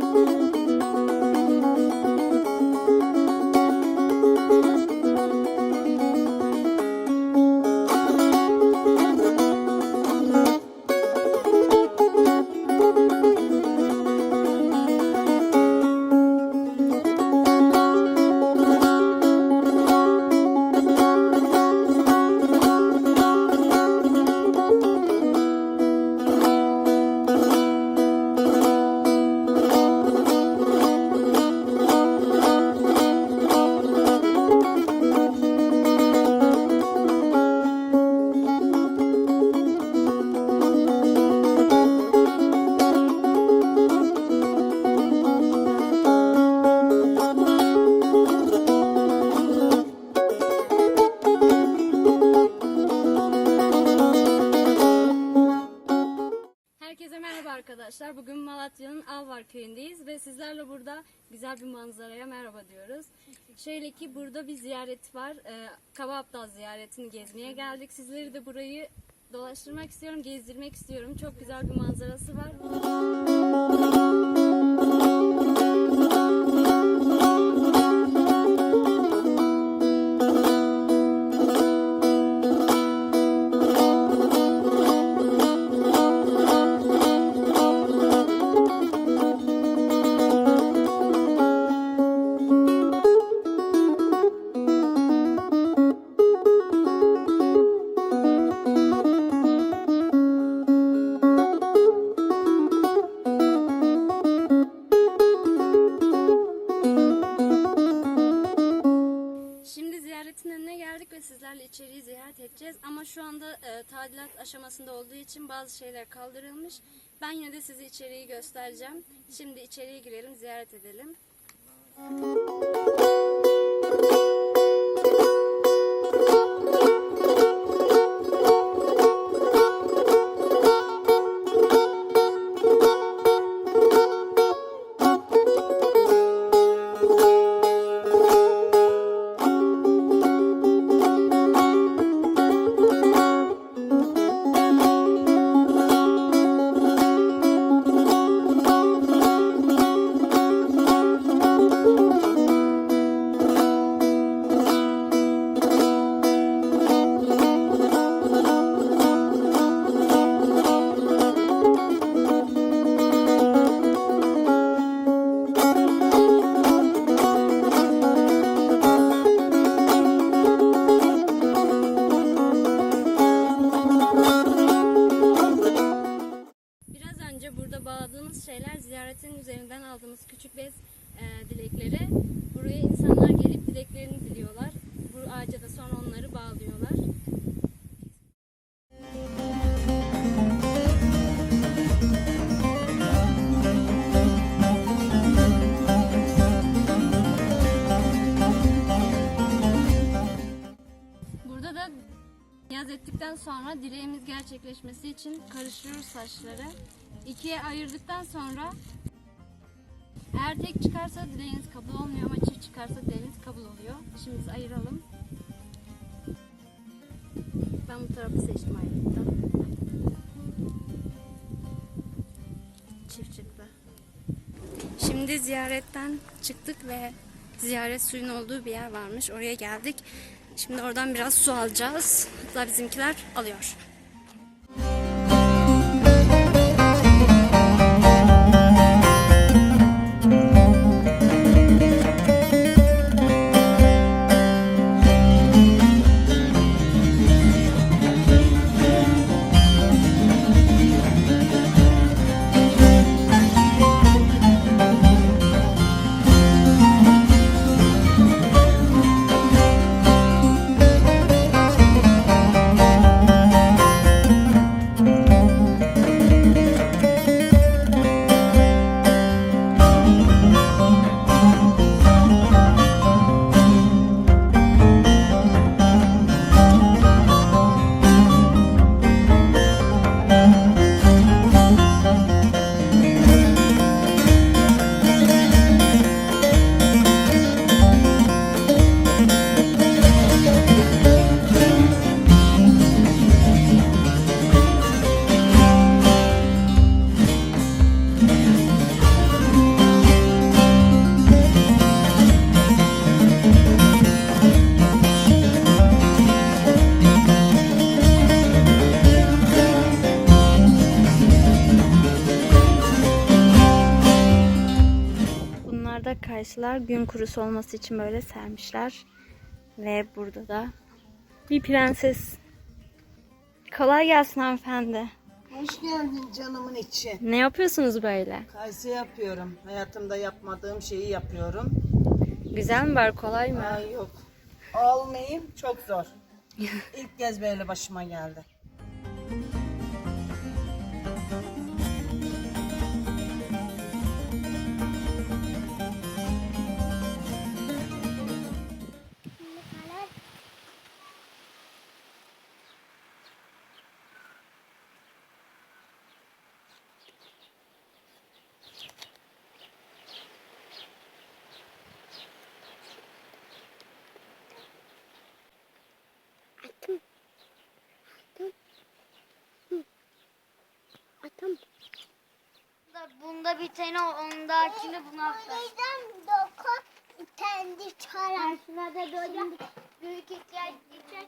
Música arkadaşlar. Bugün Malatya'nın Alvar köyündeyiz ve sizlerle burada güzel bir manzaraya merhaba diyoruz. Şöyle ki burada bir ziyaret var. Ee, Kaba ziyaretini gezmeye geldik. Sizleri de burayı dolaştırmak istiyorum, gezdirmek istiyorum. Çok güzel bir manzarası var. Ziyaretin önüne geldik ve sizlerle içeriği ziyaret edeceğiz. Ama şu anda e, tadilat aşamasında olduğu için bazı şeyler kaldırılmış. Ben yine de size içeriği göstereceğim. Şimdi içeriye girelim, ziyaret edelim. Biraz önce burada bağladığımız şeyler ziyaretin üzerinden aldığımız küçük bez e, dilekleri. Buraya insanlar gelip dileklerini diliyorlar. Bu ağaca da sonra onları bağlıyorlar. Sonra dileğimiz gerçekleşmesi için karıştırıyoruz saçları. İkiye ayırdıktan sonra eğer tek çıkarsa dileğiniz kabul olmuyor ama çift çıkarsa dileğiniz kabul oluyor. Şimdi biz ayıralım. Ben bu tarafı seçtim ayrıca. Çift çıktı. Şimdi ziyaretten çıktık ve ziyaret suyun olduğu bir yer varmış. Oraya geldik. Şimdi oradan biraz su alacağız. Hatta bizimkiler alıyor. Sıcak karşılar. Gün kurusu olması için böyle sermişler. Ve burada da bir prenses. Kolay gelsin hanımefendi. Hoş geldin canımın içi. Ne yapıyorsunuz böyle? Kayısı yapıyorum. Hayatımda yapmadığım şeyi yapıyorum. Güzel mi var, kolay mı? Ay yok. Olmayayım çok zor. İlk kez böyle başıma geldi. Bunda bir tane ondakini buna Neden doku kendi çarar. Şuna da böyle büyük ihtiyaç geçer.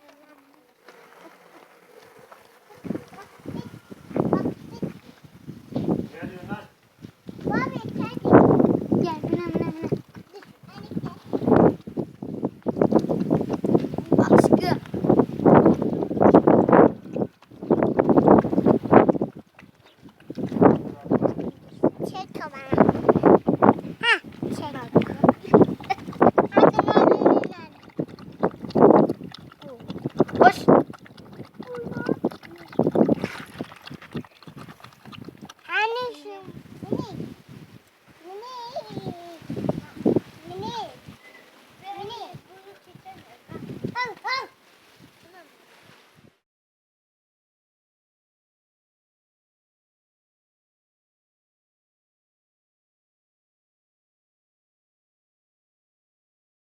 Ghosh